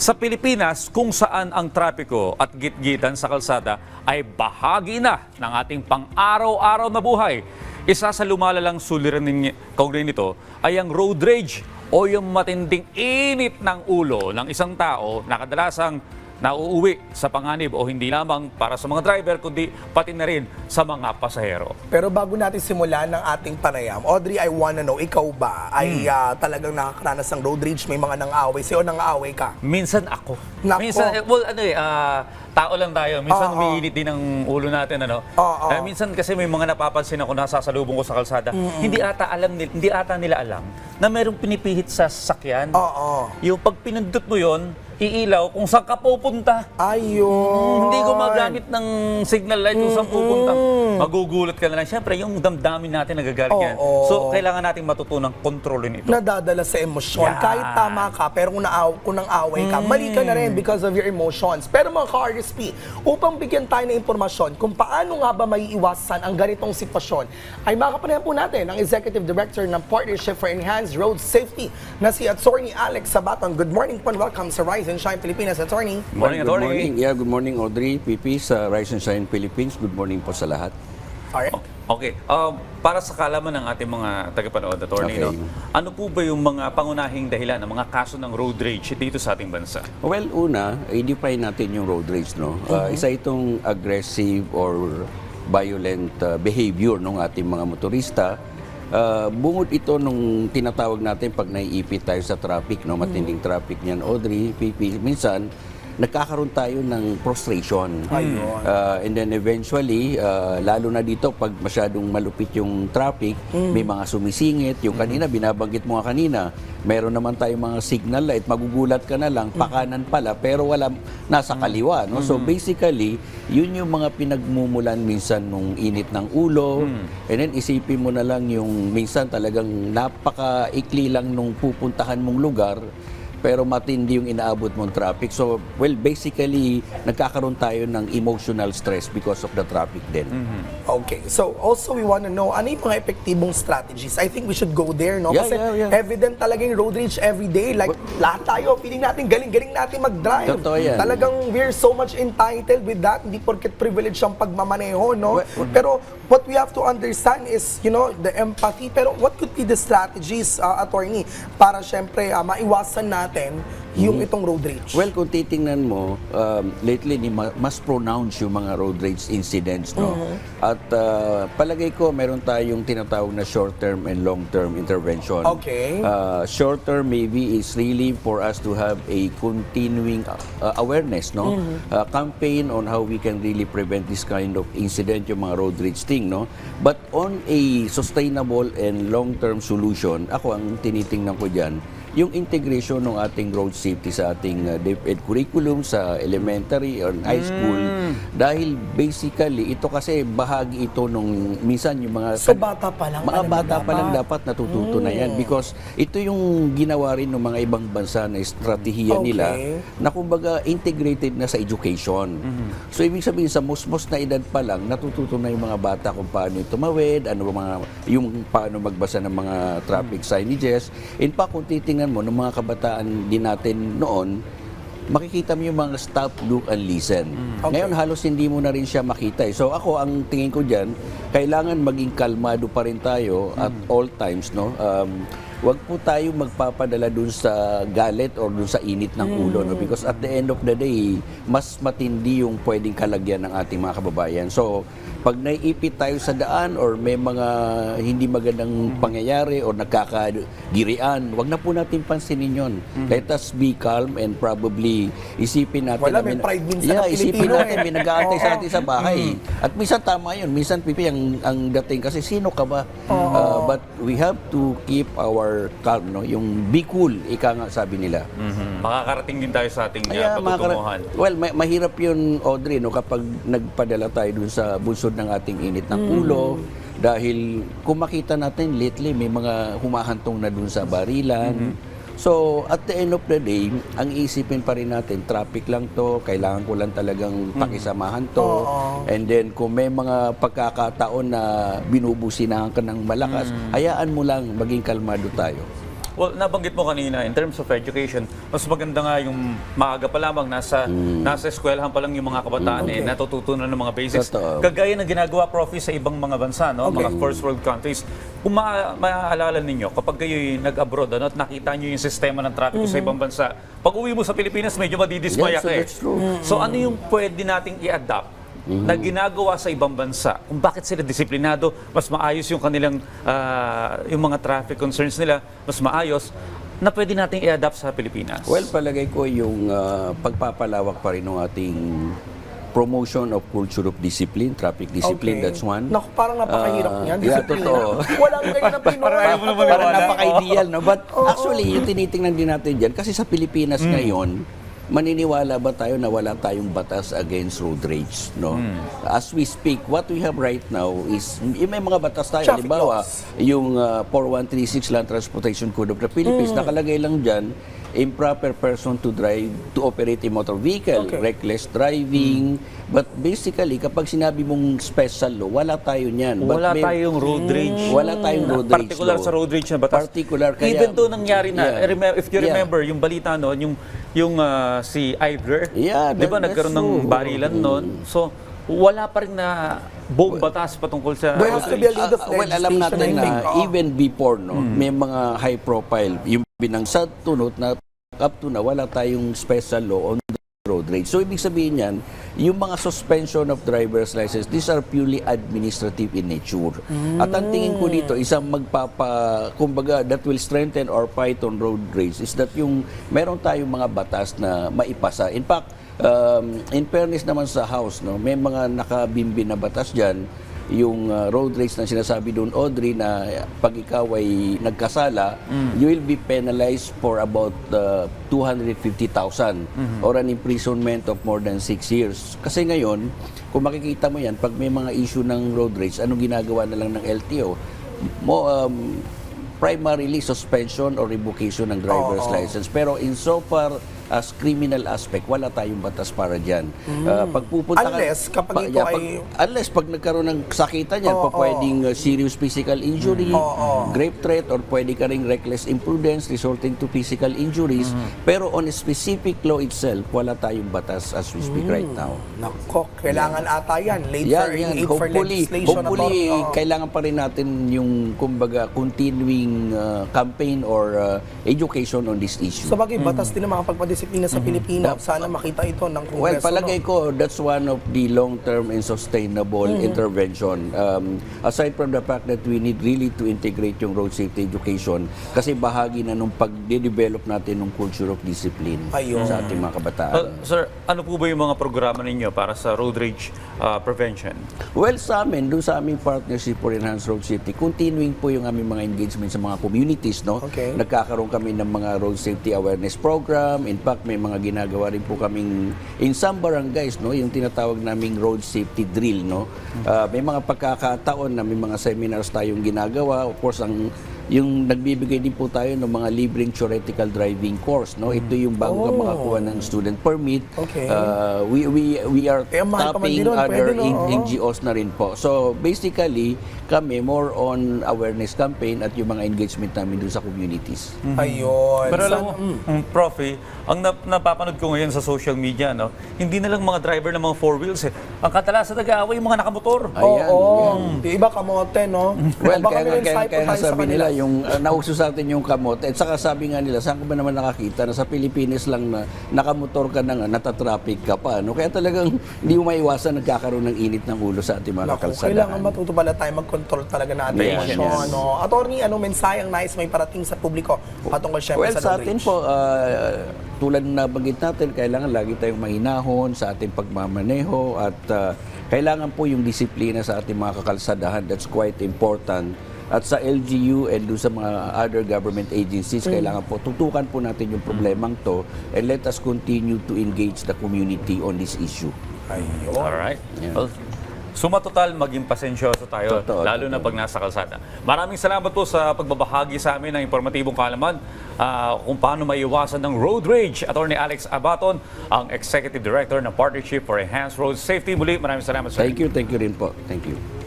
Sa Pilipinas, kung saan ang trapiko at gitgitan sa kalsada ay bahagi na ng ating pang-araw-araw na buhay. Isa sa lumalalang suliranin kaugnay nito ay ang road rage o yung matinding init ng ulo ng isang tao na kadalasang nauuwi sa panganib o hindi lamang para sa mga driver kundi pati na rin sa mga pasahero. Pero bago natin simulan ng ating panayam, Audrey, I wanna know, ikaw ba ay Hmm. ah, talagang nakakaranas ng road rage? May mga nang-away sa'yo nang-away ka? Minsan ako. Nako. Minsan, eh, well, ano eh, ah, tao lang tayo. Minsan umiinit din ang ulo natin, ano? Oo. Eh, minsan kasi may mga napapansin ako nasasalubong ko sa kalsada. Hindi ata alam nila, hindi ata nila alam na merong pinipihit sa sasakyan. Oo. Yung pag pinindot mo yon, iilaw kung saan ka pupunta. Ayun. Hindi gumagamit ng signal light kung saan pupunta. Magugulat ka na lang. Siyempre, yung damdamin natin nagagalit yan. Oo. So, kailangan nating matutunang kontrolin ito. nadadala sa emosyon. Yan. Kahit tama ka, pero kung, naaw, kung nang-away ka, mali ka na rin because of your emotions. Pero mga ka-RSP, upang bigyan tayo ng impormasyon kung paano nga ba maiiwasan ang ganitong sitwasyon, ay makapanayan po natin ang Executive Director ng Partnership for Enhanced Road Safety na si Attorney Alex Sabaton. Good morning po and welcome sa Rise and Shine Pilipinas, Attorney. Morning, Good Attorney. morning. Yeah, good morning Audrey, PP sa Rise and Shine Philippines. Good morning po sa lahat. Alright. Okay. Um, para sa kalaman ng ating mga tagapanood, attorney, Okay. no? ano po ba yung mga pangunahing dahilan ng mga kaso ng road rage dito sa ating bansa? Well, una, i-define natin yung road rage, no? Uh, isa itong aggressive or violent uh, behavior ng ating mga motorista. Uh, bungod ito nung tinatawag natin pag naiipit tayo sa traffic, no? matinding traffic niyan, Audrey, minsan, nagkakaroon tayo ng frustration. Ayun. Uh, and then eventually, uh, lalo na dito pag masyadong malupit yung traffic, may mga sumisingit. Yung kanina, binabanggit mo nga kanina, meron naman tayong mga signal light, magugulat ka na lang, pakanan pala, pero wala nasa kaliwa. No? So basically, yun yung mga pinagmumulan minsan nung init ng ulo. And then isipin mo na lang yung minsan talagang napaka-ikli lang nung pupuntahan mong lugar pero matindi yung inaabot mong traffic. So, well, basically, nagkakaroon tayo ng emotional stress because of the traffic din. Okay. So, also we want to know, ano yung mga epektibong strategies? I think we should go there, no? Yeah, Kasi yeah, yeah. evident talaga yung road rage every day. Like, lahat tayo, feeling natin, galing-galing natin mag-drive. Totoo yan. Talagang we're so much entitled with that. Hindi porket privilege ang pagmamaneho, no? Well, Pero what we have to understand is, you know, the empathy. Pero what could be the strategies, uh, attorney, para syempre uh, maiwasan natin yung itong road rage? Mm-hmm. Well, kung titingnan mo, um, lately ni ma- mas pronounced yung mga road rage incidents, no? At uh, palagay ko meron tayong tinatawag na short-term and long-term intervention. Okay. Uh, short-term maybe is really for us to have a continuing uh, awareness, no? Uh, campaign on how we can really prevent this kind of incident, yung mga road rage thing, no? But on a sustainable and long-term solution, ako ang tinitingnan ko diyan, yung integration ng ating road safety sa ating uh, DepEd curriculum sa elementary or high school dahil basically ito kasi bahagi ito nung minsan yung mga So, bata pa lang mga bata pa lang dapat. natututo na yan because ito yung ginawa rin ng mga ibang bansa na estratehiya Okay. nila na kumbaga integrated na sa education. So ibig sabihin sa musmos na edad pa lang natututo na yung mga bata kung paano tumawid, ano mga yung paano magbasa ng mga traffic signages. In fact, kung titingnan mo ng mga kabataan din natin noon, makikita mo yung mga stop, look, and listen. Okay. Ngayon, halos hindi mo na rin siya makita. eh. So ako, ang tingin ko dyan, kailangan maging kalmado pa rin tayo at all times. no um, Huwag po tayo magpapadala dun sa galit or dun sa init ng ulo. No? Because at the end of the day, mas matindi yung pwedeng kalagyan ng ating mga kababayan. So, pag naiipit tayo sa daan or may mga hindi magandang pangyayari or nagkakagirian, wag na po natin pansinin yon. Let us be calm and probably isipin natin Wala, na may pride minsan yeah, isipin Pilipino natin eh. may nag-aantay sa atin sa bahay. Mm. At minsan tama yun. Minsan pipi ang, ang dating kasi sino ka ba? Uh, but we have to keep our calm, no? Yung be cool, ika nga sabi nila. Mhm. Makakarating din tayo sa ating uh, Kaya, patutunguhan. kara- well, ma- mahirap yun, Audrey, no, kapag nagpadala tayo dun sa bunsod ng ating init ng ulo. Dahil kung makita natin lately, may mga humahantong na dun sa barilan. So, at the end of the day, ang isipin pa rin natin, traffic lang to, kailangan ko lang talagang pakisamahan to. Oo. And then, kung may mga pagkakataon na binubusinahan ka ng malakas, hayaan mo lang maging kalmado tayo. Well, nabanggit mo kanina, in terms of education, mas maganda nga yung maaga pa lamang, nasa, nasa eskwelahan pa lang yung mga kabataan eh, Okay. natututunan ng mga basics. Totoo. Kagaya ng ginagawa, Profi, sa ibang mga bansa, no? mga first world countries. Kung ma- maaalala ninyo, kapag kayo nag-abroad ano, at nakita nyo yung sistema ng trapiko sa ibang bansa, pag uwi mo sa Pilipinas, medyo madidismaya Yeah, so ka eh. that's true. So ano yung pwede nating i-adapt na ginagawa sa ibang bansa kung bakit sila disiplinado, mas maayos yung kanilang ah, yung mga traffic concerns nila, mas maayos na pwede nating i-adapt sa Pilipinas. Well, palagay ko yung ah, pagpapalawak pa rin ng ating promotion of culture of discipline, traffic discipline, Okay. that's one. Naku, parang napakahirap Ah, niyan. yeah, Disiplina. totoo. Walang ganyan na Pinoy. Parang ayaw mo naman Parang maniwala. napaka-ideal, no? But actually, yung tinitingnan din natin dyan, kasi sa Pilipinas ngayon, maniniwala ba tayo na wala tayong batas against road rage, no? As we speak, what we have right now is, yung may mga batas tayo, Traffic halimbawa, laws. yung uh, 4136 Land Transportation Code of the Philippines, nakalagay lang dyan, improper person to drive, to operate a motor vehicle, Okay. reckless driving, but basically, kapag sinabi mong special law, wala tayo niyan. But wala may- tayong road rage. wala tayong road rage Particular law. sa road rage na batas. Particular kaya- Even though nangyari na, Yeah. If you Yeah. remember, yung balita noon, yung, yung ah, si Idler, Yeah, di ba nagkaroon that's ng true. barilan noon? So, wala pa rin na buong batas patungkol sa There road has to be a rage. lead of Ah, well, alam natin na Oo. even before, no, may mga high profile, yung binangsad tunot na up to na wala tayong special law on the road rage. So, ibig sabihin yan, yung mga suspension of driver's license, these are purely administrative in nature. At ang tingin ko dito, isang magpapa, kumbaga, that will strengthen our fight on road rage is that yung meron tayong mga batas na maipasa. In fact, um, in fairness naman sa House, no, may mga nakabimbi na batas dyan, yung uh, road rage na sinasabi doon, Audrey, na pag ikaw ay nagkasala, you will be penalized for about uh, 250,000 or an imprisonment of more than 6 years. Kasi ngayon, kung makikita mo yan, pag may mga issue ng road rage, anong ginagawa na lang ng LTO? Mo, um, primarily suspension or revocation ng driver's license. Pero in so far as criminal aspect, wala tayong batas para dyan. Uh, pag pupunta ka- Unless kapag pa- ito pag- ay- unless pag nagkaroon ng sakitan yan, pa pwedeng uh, serious physical injury, Oo. grave threat, or pwede ka ring reckless imprudence resulting to physical injuries. Pero on a specific law itself, wala tayong batas as we speak right now. Nako, kailangan ata yan. Late Yan, for, yan. for Hopefully, legislation. hopefully authority. Oo. kailangan pa rin natin yung, kumbaga, continuing uh, campaign or uh, education on this issue. Sa bagay, batas din ang mga pagpadisiplina sa Pilipinas. Sana makita ito ng Kongreso. Well, palagay no? ko, that's one of the long-term and sustainable intervention. Um, aside from the fact that we need really to integrate yung road safety education kasi bahagi na nung pag-develop natin ng culture of discipline Ayun. sa ating mga kabataan. Uh, sir, ano po ba yung mga programa ninyo para sa road rage ah, prevention? Well, sa amin, dun sa aming partnership for Enhanced Road Safety, continuing po yung aming mga engagement sa mga communities, no? Okay. Nagkakaroon kami ng mga road safety awareness program. In fact, may mga ginagawa rin po kaming in some barangays, no? Yung tinatawag naming road safety drill, no? Ah, may mga pagkakataon na may mga seminars tayong ginagawa. Of course, ang yung nagbibigay din po tayo ng mga libreng theoretical driving course, no? Ito yung bago ka Oh. makakuha ng student permit. Okay. Ah, we we we are Eh, tapping nun. other Pwede, no? NGOs na rin po. So basically, kami more on awareness campaign at yung mga engagement namin dun sa communities. Ayun. Pero alam mo, mm, Prof, eh, ang nap- napapanood ko ngayon sa social media, no, hindi na lang mga driver ng mga four wheels. Eh. Ang katalasan nag-aaway yung mga nakamotor. Oo, Ayan, Yung iba kamote, no? Well, kaya, kaya, kaya, sa sabi nila, yung uh, nauso sa atin yung kamote. At saka sabi nga nila, saan ka ba naman nakakita na sa Pilipinas lang na nakamotor ka na nga, natatraffic ka pa. No? Kaya talagang hindi mo maiwasan nagkakaroon ng init ng ulo sa ating mga Naku, kalsadahan. kailangan matuto pala tayo mag-control talaga na ating Yes, emosyon. yes. No? Attorney, anong mensahe ang nais may parating sa publiko patungkol syempre Well, sa, sa road atin po, ah, tulad na nabanggit natin, kailangan lagi tayong mahinahon sa ating pagmamaneho at ah, kailangan po yung disiplina sa ating mga kakalsadahan. That's quite important. At sa LGU and doon sa mga other government agencies, kailangan po tutukan po natin yung problemang to and let us continue to engage the community on this issue. Ayun. Alright. Yeah. Well, suma total, maging pasensyoso tayo, Totoo, lalo na pag nasa kalsada. Maraming salamat po sa pagbabahagi sa amin ng informatibong kaalaman ah, kung paano maiwasan ng road rage. Attorney Alex Abaton, ang Executive Director ng Partnership for Enhanced Road Safety. Muli, maraming salamat, sir. Thank you, thank you rin po. Thank you.